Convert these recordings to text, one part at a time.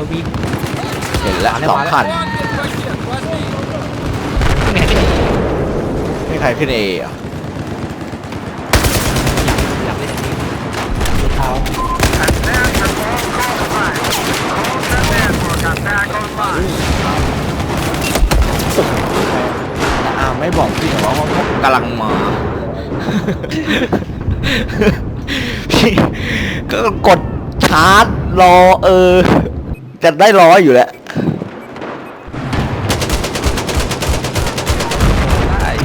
LV LV เห็นแล้วสองคันไม่เห็นไม่เห็นไม่ใครขึ้นเออะอยากเล่นอย่างนี้ดูเท้า And there's the all call line. Call the network attack online. อ้าวไม่บอกพี่เหรอว่าเขากำลังมา พี่ก็กดชาร์จรอเออ จะได้ร้อยอยู่แล้ว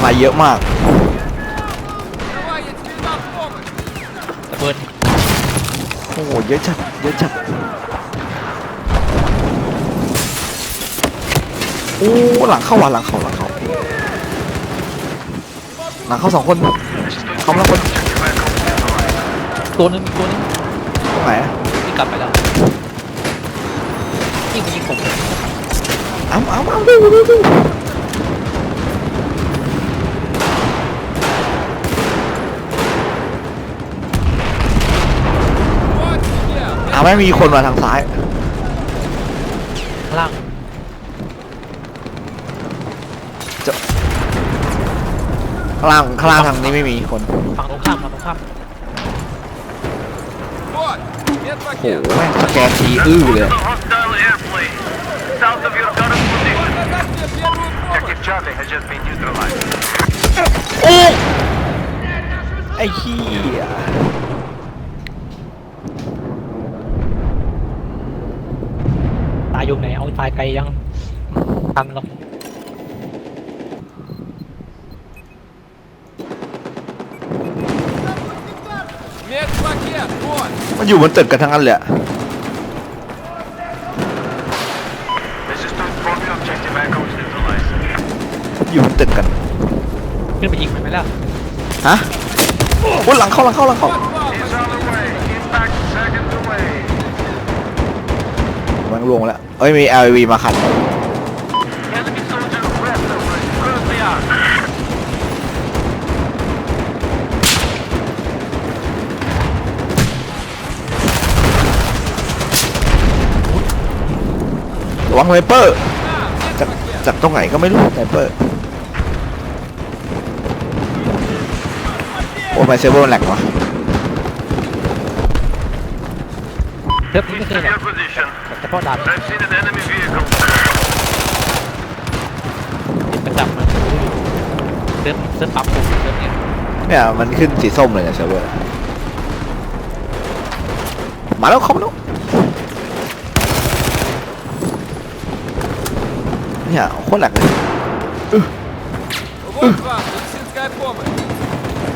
มาเยอะมากระเบิดโอ้โหเยอะจัดเยอะจัดโอ้หลังเข้าว่ะหลังเข้าหลังเข้าหลังเข้าสองคนเข้ามาแล้วคนตัวนึงตัวนึงตรงไหนอะที่กลับไปแล้ว ยิงยิงผมอ้าวอ้าวอ้าดูดูดูอาไม่มีคนมาทางซ้ายข้างล่างข้างล่างข้างล่างทางนี้ไม่มีคน ฝั่งตรงข้ามฝั่งตรงข้าม โอ้โห แม่สแกนทีอื้อเลย โอ้ไอ้เหี้ยตายอยู่ไหนเอาตายไกลยังทันแล้ว มันอยู่บนตึกกันทั้งนั้นเลยอะ Resistance forming objective Echo is neutralized. อยู่บนตึกกัน ขึ้นไปยิงมันไหมล่ะฮะโอ้ยหลังเข้าหลังเข้าหลังเข้า He's on the way. Impact seconds away. มันลวงแล้ว เอ้ยมี LV มาคัน ระวังไวเปอร์จากจากตรงไหนก็ไม่รู้ไวเปอร์โอ้ไมเซเวอร์แหลกวะเทิร์ฟนี้ไม่เคย In หรอก your position. เฉพาะดาบ I've seen an enemy vehicle. ประจำมันเทิร์ฟเทิร์ฟปั๊มผมเทิร์ฟเนี่ยเนี่ยมันขึ้นสีส้มเลยเนี่ยเซิร์ฟเวอร์มาแล้วเข้ามาแล้ว เนี่ยโคตรแหลกเลย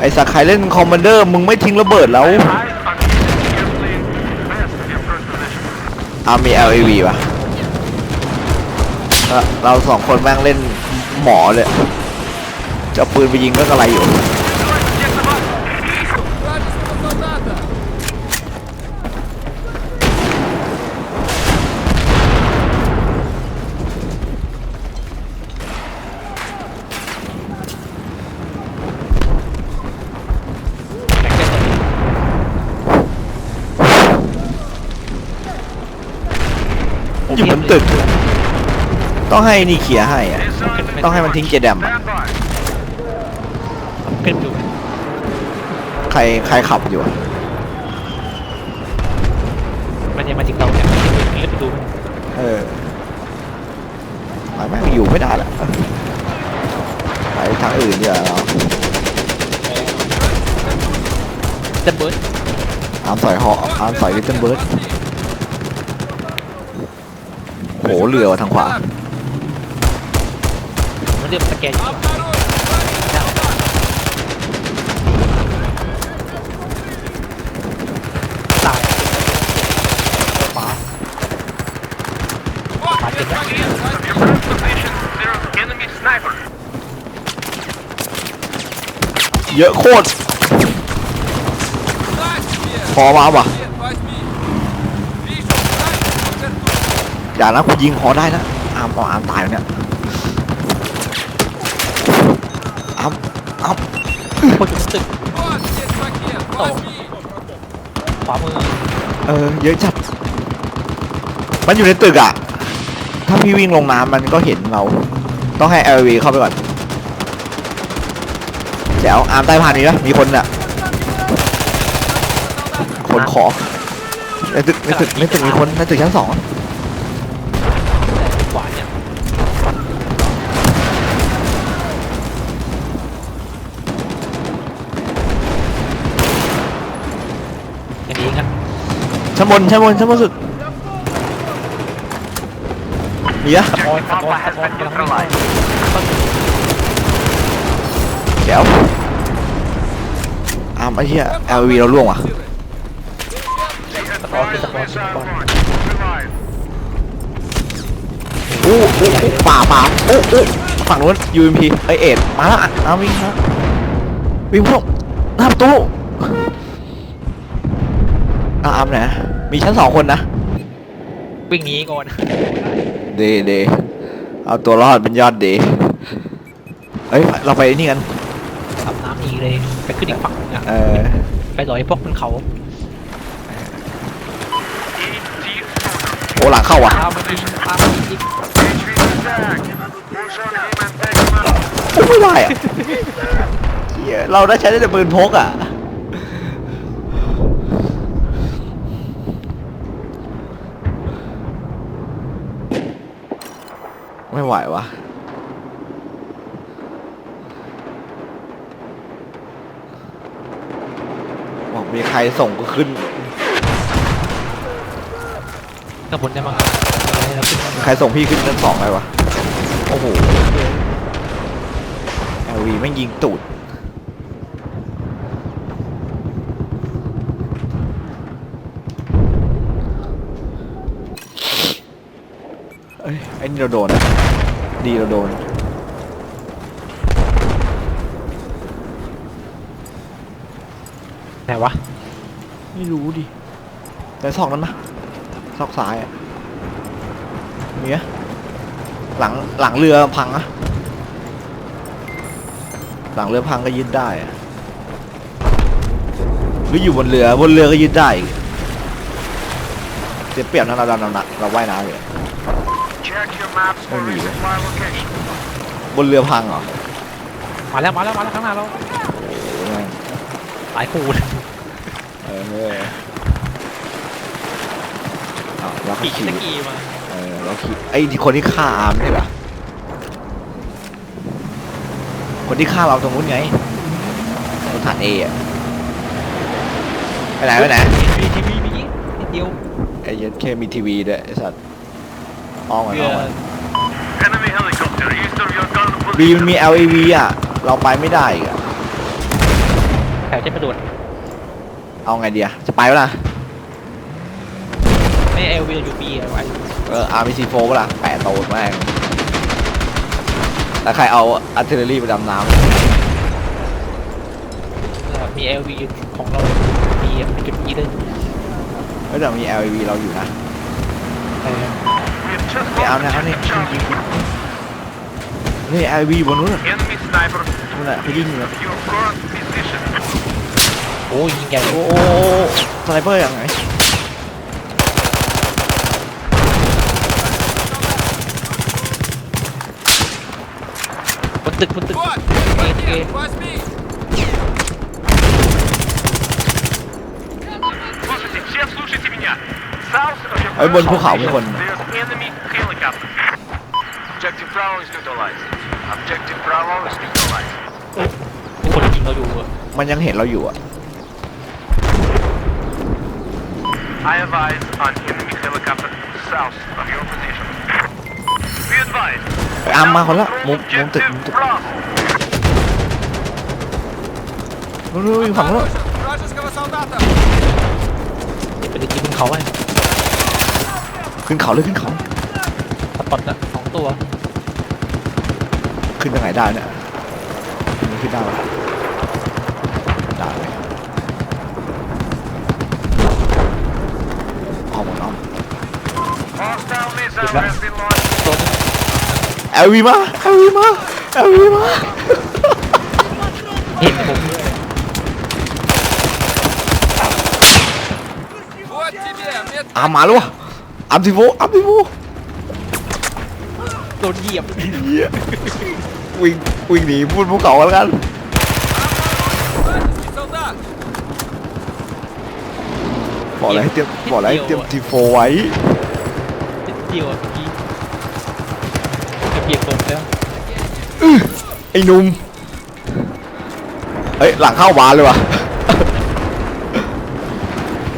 ไอ้สักใครเล่นคอมมานเดอร์มึงไม่ทิ้งระเบิดแล้ว Eyes on enemy airplane west of your first position. อามี LAV ป่ะเราเราสองคนแม่งเล่นหมอเลยจะเอาปืนไปยิงก็กระไรอยู่ Check them out. แข่งกันเลย อยู่บนตึก ต้องให้นี่เขียร์ให้อะ Disarm ต้องให้มันทิ้งเจแดมอะ Stand by. ขึ้นดูใครใครขับอยู่อะมันยังมาถึงเราเนี่ยมันจะขึ้นไปดูมันเออแม่งอยู่ไม่ได้ละไปทางอื่นดีกว่าเราเต็มเบิร์ดอามสอยหออามสอยลิตเติ้ลเบิร์ดโห เรือว่ะทางขวา มันเรียกสแกน ตายขวาขวาเจ็บแล้ว Your first position, there's enemy sniper. เยอะโคตรพอมาป่ะ อย่านะกูยิงหอได้นะอามอ๋ออามตายแล้วเนี่ยอามอามคนอะตึกโตขวามือเออเยอะจัดมันอยู่ในตึกอะถ้าพี่วิ่งลงน้ำมันก็เห็นเรา ต้องให้เอลวีเข้าไปก่อนเดี๋ยวอามใต้ผ่านนี้นะมีคนอะคนขอในตึกในตึกในตึกมีคนในตึกชั้นสอง ชั้นบนชั้นบนชั้นบนสุดมีอะสปอยสปอยสปอยกำลังวิ่งเดี๋ยวอามไอ้เหี้ย LV เราล่วงว่ะสปอยคือสปอยสปอย Revive. อู้อู้อู้ป่าป่าโอู้อู้ฝั่งนู้น UMP ไอยเอ็ดมาแล้วอะเอาวิ่งนะวิ่งพวกหน้าประตู อะอาร์มไหนมีชั้นสองคนนะวิ่งหนีก่อน เดเดเอาตัวรอดเป็นยอดเดเอ้ยเราไปนี่กันขับน้ำหนีเลย ไปขึ้นอีกฝั่งหนึงอะเออไปลอยพวกบนเขาโอ้หลังเข้าว่ะ ตามมายิงตามมายิง Push on him and take him out. โอ้ไม่ได้อะ เหี้ยเราได้ใช้ได้แต่ปืนพกอะ ไม่ไหววะบอกมีใครส่งก็ขึ้น กระบวนได้มั้งอะไรเราขึ้นมามีใครส่งพี่ขึ้นชั้นสองไหมวะ โอ้โห LV แม่งยิงตูด เอ้ยไอ้นี่เราโดนอะ ดีเราโดน ไหนวะ ไม่รู้ดิ แต่ซอกนั้นมะซอกซ้ายอะมีไหมหลังหลังเรือพังอะหลังเรือพังก็ยึดได้อะหรืออยู่บนเรือบนเรือก็ยึดได้อีกเสียเปรียบนะเราดำน้ำหนักเราว่ายน้ำอยู่ Check your maps for Maybe. resupply location. บนเรือพังเหรอมาแล้วมาแล้วมาแล้วข้างหน้าเราโอ้แม่งหลายคู่เลยเออเออเอาเราขี่ขี่สกีมาเออเราขี่ไอ้ที่คนที่ฆ่าอาร์มใช่ปะคนที่ฆ่าเราตรงนู้นไงรถถังเออะไปไหนไปไหน มีทีวีมีนิดเดียวไอ้เหี้ยันแค่มีทีวีด้วยไอ้สัตว์อ้อมมาเรืออ้อมมา Enemy helicopter east of your gun บี position. มันมี LAV อะ เราไปไม่ได้อีกอะแถวเทพประดวนเอาไงดีอะจะไปวะล่ะ ไม่เอลวีอยู่บีเอาไว้เออ RPC 4 ปะล่ะแปะโตดแม่งแล้วใครเอาอัลเทอร์รี่ไปดำน้เออมีเอลวีของเรามีเป็นจุดบีด้วยำเฮ้ยแต่มี LAV เราอยู่นะ เออ We've just ไม่เอานะเอา lost เนี่ย Charlie. นี่ LAV บนนู้นน่ะ Enemy sniper นู่นน่ะเขายิงอยู่นะ your current position. โอ้ยยิงใหญ่โอ้โหสไนเปอร์ยังไงบนตึกบนตึกเอเอ Слушайте, все слушайте меня. South of your ไอ้ยบนภูเขามีคน There's enemy helicopter. Objective Bravo is neutralized. Objective Bravo is neutralized. ทุกคนยิงเราอยู่อะ มันยังเห็นเราอยู่อ่ะ I have eyes on enemy helicopter south of your position. Be advised. ไปอาร์มมาคนละมุมมุมตึก Objective มุมตึก Bravo. นู้นนู้นอยู่ฝั่งนู้น เดี๋ยวไปยิงบนเขาไว้ ขึ้นเขาเลยขึ้นเขาสปอตอะสองตัวขึ้นยังไงได้เนี่ยมันขึ้นได้ปะได้ไหมออกหมดอ้อม Hostile missile Good luck. has been launched. ตัวนึง LV มา LV มา LV มาเห็นผมด้วยอามมาแล้ววะ อามสิโฟอามสิโฟโดนเหยียบเหี้ยวิ่งวิ่งหนีพูดภูเขาแล้วกันบอกแล้วให้เตรียมบอกแล้วให้เตรียมทีโฟไว้ นิดเดียวอะเมื่อกี้จะเบียดผมแล้วไอ้หนุ่มเฮ้ย หลังเข้าบานเลยว่ะ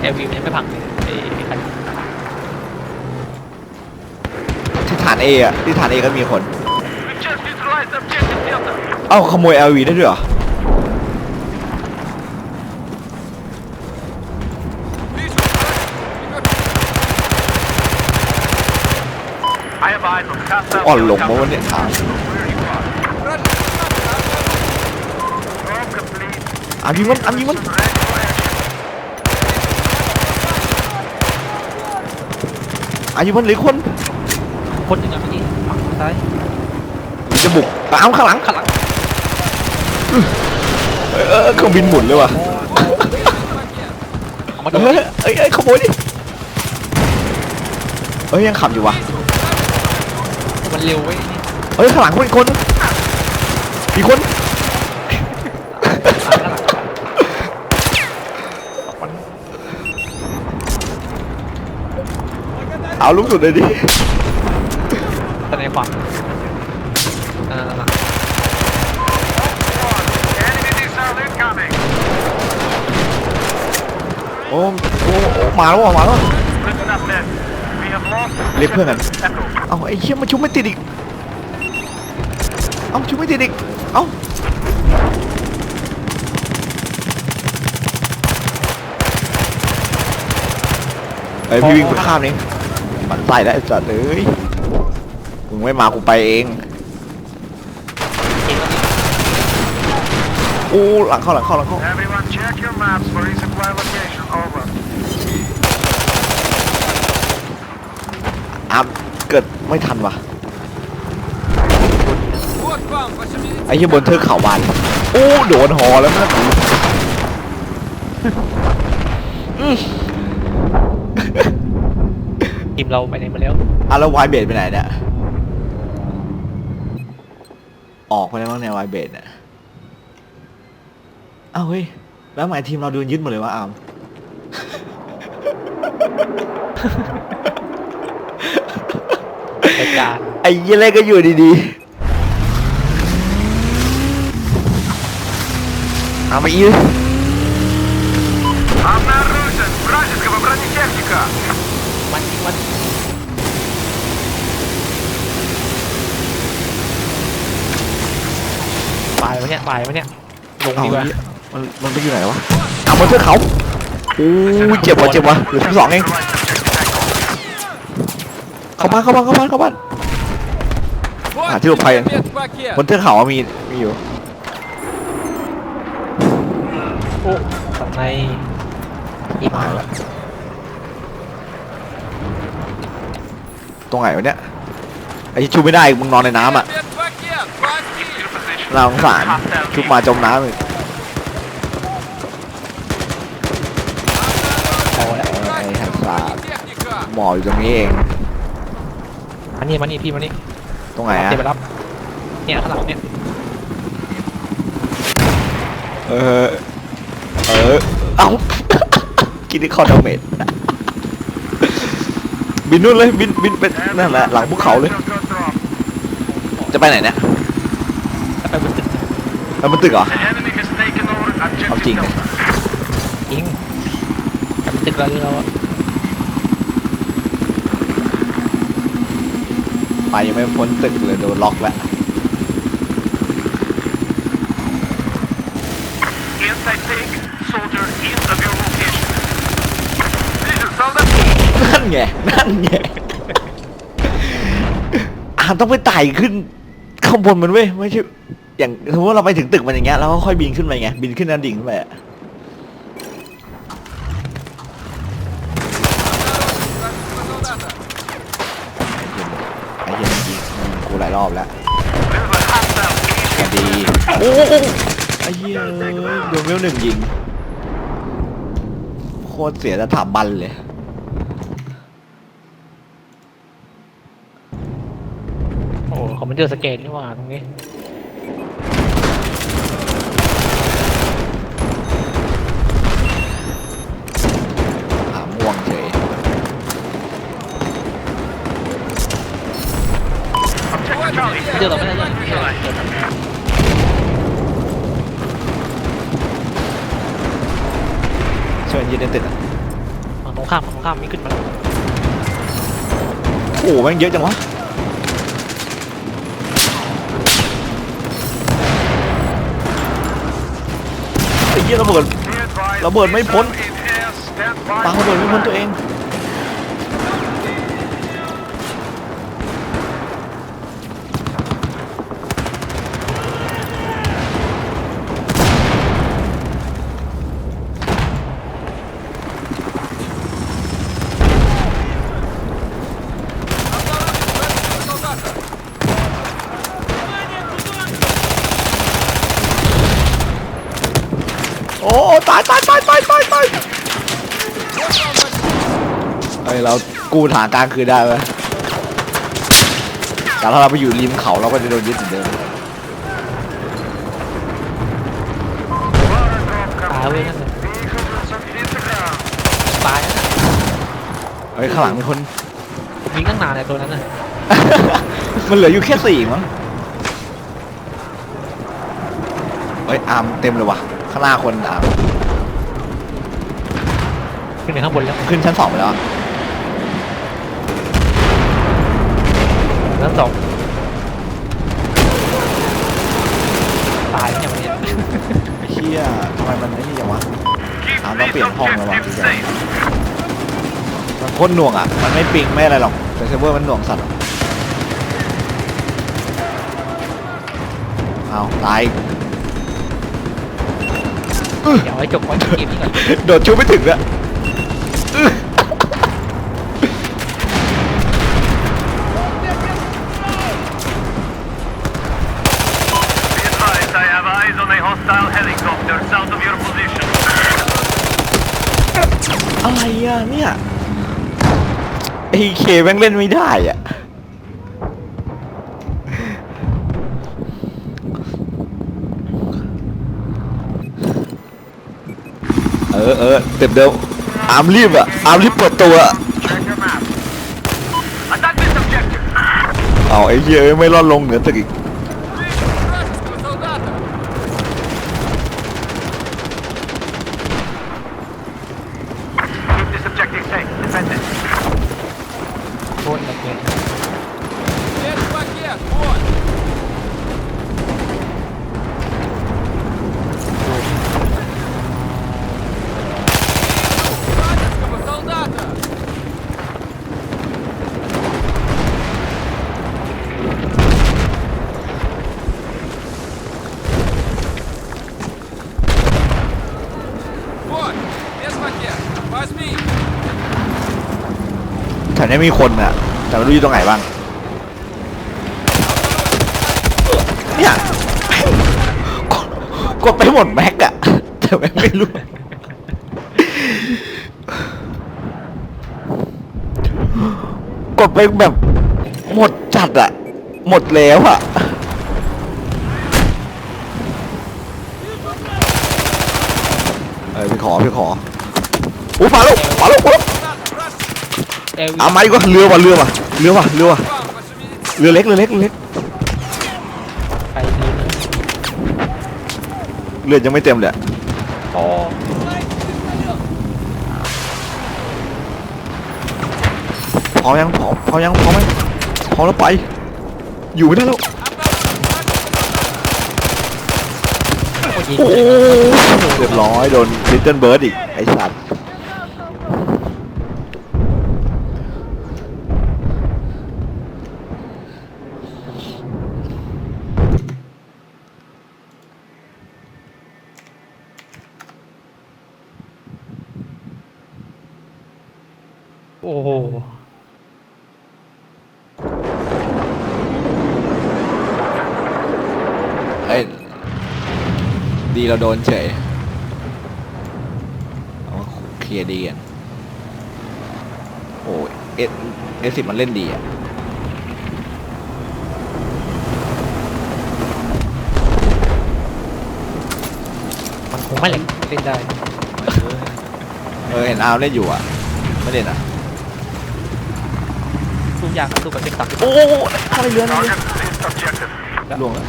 แอลวีมันยังไม่พังเลยไอ้ไอ้คัน ที่ฐาน เออะที่ฐานเอก็มีคน เอ้าขโมยเอวีได้ด้วยเหรออ่อนลงมาวันนี้ถามอันยิงมันอันยิงมันอันยิงมันหรือคน คนหนึ่งอะเมื่อกี้ฝั่งซ้ายจะบุกตามข้างหลังข้างหลังเออเออเครื่องบินหมุนเลยว่ะเอามาโดเอนอเอ้ยเอ้ยขโมยดิเอ้ยยังขับอยู่วะมันเร็วเว้ยนี่เอ้ยข้างหลังคนอีกคนอีกคนอ่าข้างหลังมันเอาลูกสุดเลยดิ แต่ในความอ่า Enemy missile incoming. โอ้โอ้โอ้มาแล้วว่ะมาแล้วว่ะ Listen up, men. We have lost. เรียกเพื่อนกัน Echo. เอาไอ้เชี่ยมันชุบไม่ติดอีก เอาชุบไม่ติดอีก เอาไอ้ยพี่วิ่งไปข้ามเองมันใส่แล้วไอ้สัตว์เลย มึงไม่มากูไปเองเก่งแล้วนี่โอ้หลังเข้าหลังเข้าหลังเข้า Everyone check your maps for resupply location. Over. อามเกิดไม่ทันว่ะไอ้เหี้ยบนเทือกเขาบานโอ้โดนหอแล้วนะอืมทีมเราไปไหนมาแล้วอะแล้วไวเบดไปไหนเนี่ย ออกไปแล้วมั้งเนี่ยไวเบดเนี่ยอ้าวเฮ้ย แล้วทำไมทีมเราโดนยึดหมดเลยวะอามรายการไอ้เหี้ยอะไรก็อยู่ดีๆ เอาไปอีก ปลายวะเนี่ยปลายวะเนี่ย ลงเอาดีกว่าเหี้ยมันมันไปอยู่ไหนวะเอาบนเทือกเขาโอ้ยเจ็บวะเจ็บวะเหลือสิบสองเองเข้าบ้านเข้าบ้านเข้าบ้านเข้าบ้านหาที่หลบภัยบนเทือกเขาอะมีมีอยู่โอ้สันในอีมาละตรงไหนวะเนี่ยไอ้ที่ชูไม่ได้มึงนอนในน้ำอะ Your position. น่าสงสารชุบมาจมน้ำเลยพอแล้วไอ้หันสาดหมออยู่ตรงนี้เองมันนี่มันนี่พี่มันนี่ตรงไหนอะเดี๋ยวไปรับเนี่ยข้างหลังเนี่ยเออเออเอ้ากินที่คอดาเมจบินนู่นเลยบินบินเป็นนั่นแหละหลังภูเขาเลย Go drop. จะไปไหนเนี่ย แล้วไปบนตึกแล้วมันตึกเหรอ The enemy has taken over Học objective chuyện này. Delta. ยิงกลับไปตึกแล้วเราอะไปยังไม่พ้นตึกเลยโดนล็อกแล้ว Inside take. Soldier east of your location. Vision, soldier. นั่นไง นั่นไง อ่านต้องไปไต่ขึ้น ข้างบนมันเว้ย ไม่ใช่ อย่างสมมติเราไปถึงตึกมันอย่างเงี้ยเราก็ค่อยบินขึ้นไปไงบินขึ้นนั่นดิ่งขึ้นไปอะไอเหี้ยมันยิงกูหลายรอบแล้วสวัดีโอ้ไอ้เหี้ยเอ้ยโนเวลหนึ่งยิงโคตรเสียสถาบันเลย โอ้โหขางมันเจอสเกตนี่หว่าตรงนี้ ม่วงเฉย Objective Charlie. เจอเราไม่ได้ยังเจอเราเจอเราช่วยยืนเต้นๆอะฝั่งตรงข้ามฝั่งตรงข้ามมีขึ้นมาแล้วโอ้โหแม่งเยอะจังวะ เหี้ยระเบิดระเบิดไม่พ้นปังระเบิดไม่พ้นตัวเอง โอ้ตายตายตายตายตายตายเฮ้ยเรา กู้ฐานกลางคืนได้ไหมแต่ถ้าเราไปอยู่ริมเขาเราก็จะโดนยึดเหมือนเดิมตายเว้ยนั่นเลย Vehicles are hit the ground. ตายนั่นน่ะเฮ้ยข้างหลังมีคน ผมยิงตั้งนานเลยตัวนั้นน่ะมันเหลืออยู่แค่สี่มั้งเฮ้ยอาร์มเต็มเลยว่ะข้างหน้าคนอาร์มขึ้นไปข้างบนแล้ว ขึ้นชั้นสองไปแล้วอะ นสองตายเนี่ยวันนี้ไอ้เฮียทำไมมันไอ้นี่อย่างวะ Keep Ah, no these bien, pongo, va, objectives ya. safe. มันโคตรหน่วงอะ มันไม่ปิงไม่อะไรหรอก แต่เซิร์ฟเวอร์มันหน่วงสัตว์อะเอาตายเดี๋ยวไว้จบไว้จบเกมนี้ก่อน โดดชูไม่ถึงอะอื้อ Be advised, I have eyes on a hostile helicopter south of your position. อะเนี่ยไอเคแม่งเล่นไม่ได้อะเออเออเต็มเดิมอาร์มรีบอะอาร์มรีบเปิดตัวอะเอาไอ้เหี้ยเอ้ยไม่รอดลงเหนือตึกอีก ถวนี้มีคนอะแต่ไม่รู้อยู่ตรงไหนบ้าง เนี่ยกดกดไปหมดแม็กอะแต่แม่งไม่รู้ กดไปแบบหมดจัดอะหมดแล้วอะเออพี่ขอพี่ขออู้มาล้วมาล้วมาล้ว เอาไม้ก็เรือว่ะเรือว่ะเรือว่ะเรือว่ะเรือเล็กเรือเล็กเรือเล็กเรือยังไม่เต็มเลยพอพอยังพอพอยังพอไหมพอมแล้วไป อยู่ไม่ได้แล้วโอ้โหเรียบร้อยโดนลิตเติ้ลเบิร์ดอีกไอสัตว์ เราโดนเฉยเอาเคลียร์ดีกันโอ้เอสเอสสิบมันเล่นดีอะมันคงไม่เล่นเล่นได้เออเห็นอาร์เล่นอยู่อะไม่เล่นอะสู้ยากสู้กับเด็กตักโอ้อะไรเรือนี่วงแล้ว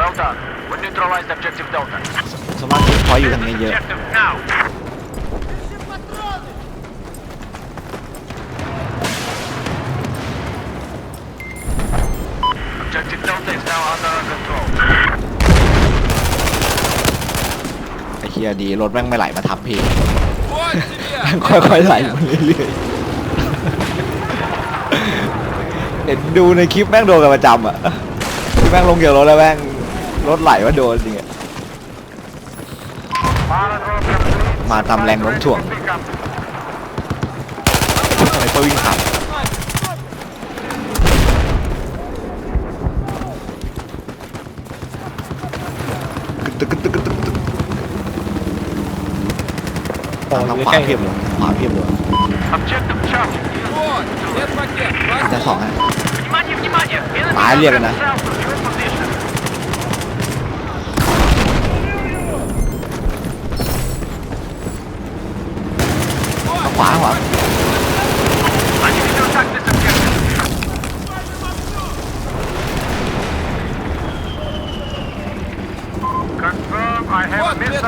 Well done. We neutralized objective Delta. สมาร์ทคอยอยู่ทางนี้เยอะไอ้เฮียดีรถแม่งไม่ไหลมาทับพี่ ค่อยๆไหลมาเรื่อยๆเห็นดูในคลิปแม่งโดนกันประจำอะแม่งลงเกี่ยวรถแล้วแม่ง รถไหลว่าโดนจริงอะมาตามแรงล้มถ่วงทำไมก็วิ่งขับตึกตึกตึกตึกตึกตึกทางขวาเพียบเลยขวาเพียบเลยจะสองฮะตายเรียกกันนะ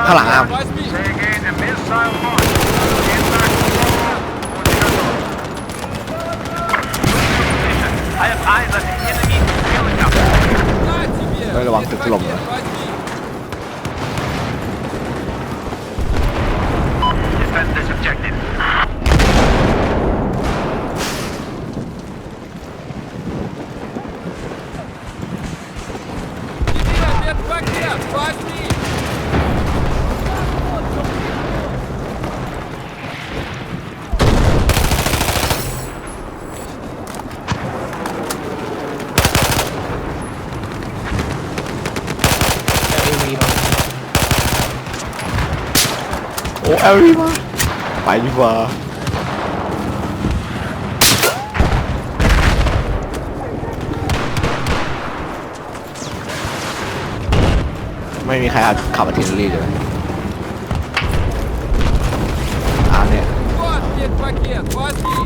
ข้างหลังอะไม่ระวังตึกถล่มนะ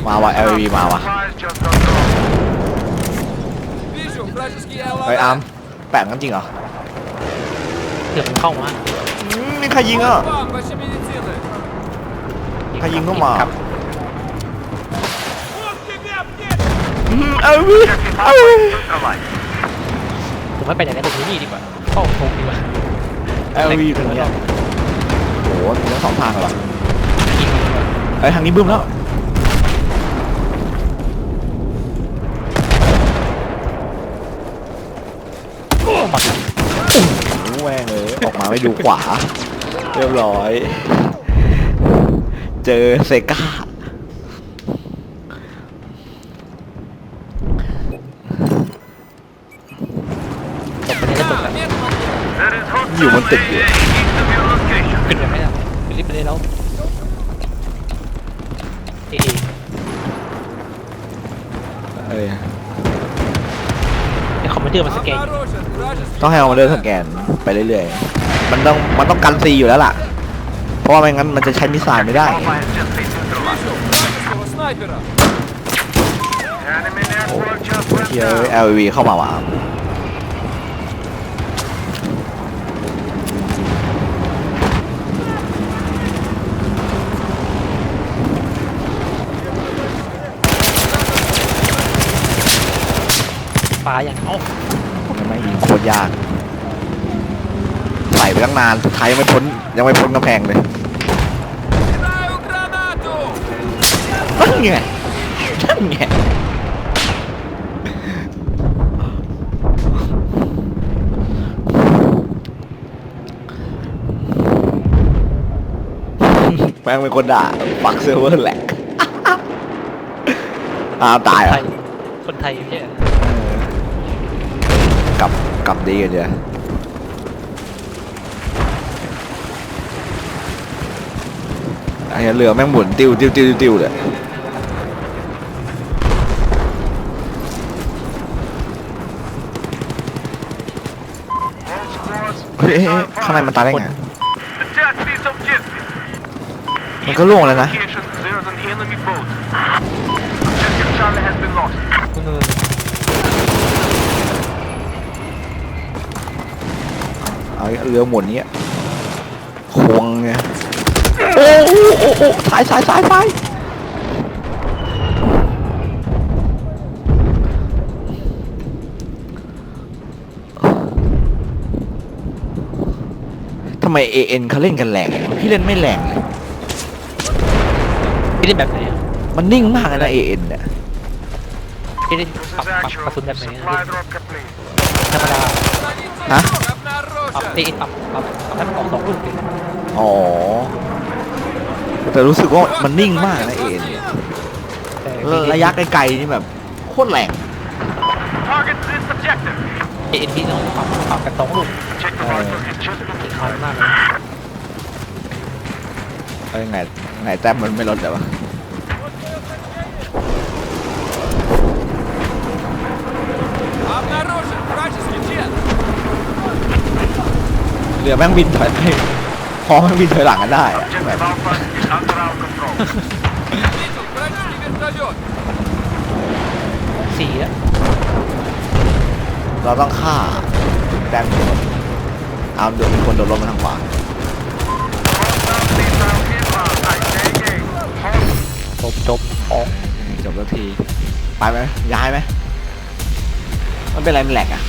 มาว่ะ LV มาว่ะ Supplies just got dropped. Вижу вражеский เฮ้ยอาร์ม ЛВ. แปะกันจริงเหรอ เถื่อนเข้ามา อืมมีใครยิงอ่ะ Вот вам ваши медицины. ใครยิงเข้ามา ครับ เอลวี Objective เอลวี halfway neutralized. ผมไม่ไปไหนกันตรงนี้ดีกว่าเข้าโค้งดีกว่า เอลวีเป็นเนี่ยโอ้โหมีทั้งสองทางเหรอ ยิงดีกว่า เอ้ยทางนี้บึ้มแล้ว ออกมาไม่ดูขวา เรียบร้อย เจอเซกาอยู่มันติดอยู่ขึ้นไปไม่ได้ไปรีบไปเลยแล้วเออ รื่องมันสแกนต้องให้เอมมาเดินสแกนไปเรื่อยๆ มันต้องมันต้องกันซีอยู่แล้วล่ะ เพราะว่าไม่งั้นมันจะใช้มิสไซล์ไม่ได้ โอ้โหเฮีวเข้ามาว่ะาอย่างเอ้าไม่ยิงโคตรยากใส่ไปตั้งนานสุดท้ายยังไม่พ้นยังไม่พ้นกำแพงเลยนั่นไงนั่นไงแม่งเป็นคนด่าปักเซิร์ฟเวอร์แหลกอ้าตายอะคนไทยเพี่ย กลับดีกันเนี่ยไอ้เรือแม่งหมุนติวติวติวติวเลยเฮ้ยข้างในมันตายได้ไง มันก็ล่วงแล้วนะ เรือหมุนเนี้ยควงไงโอ้โหโอ้โอ้สายสายสายไาทำไม AN เขาเล่นกันแหลกพี่เล่นไม่แหลกเลยพี่เล่นแบบไหนอะมันนิ่งมากเลยนะ AN เนี่ยพี่เล่นปรับปรับกระสุนแบบไหนอะธรรมดาฮะ ปรับตีปรับปรับปรับมันอองสองลูกติดอ๋อ แต่รู้สึกว่ามันนิ่งมากนะเอ็นยแต่มีระยะไกลๆนี่แบบโคตรแหลกเอ็นพี่น้องปรับปรับกันสองลูก Check the มากเลยไงไงแต้มมันไม่ลดแต่ว่า รือแม่งบินถอยไปพอแม่งบินถอยหลังกันได้อะแบบ Objective Alpha is under our control. Видел вражеский вертолет. สี่แล้ว เราต้องฆ่าแต้มอยู่เอาเดี๋ยวมีคนโดนลงมาทางขวา Hostile missile inbound. I say again. Hostile จบจบออก จบแล้วที ไปไหมย้ายไหมมันเป็นอะไรมันแหลกอ่ะ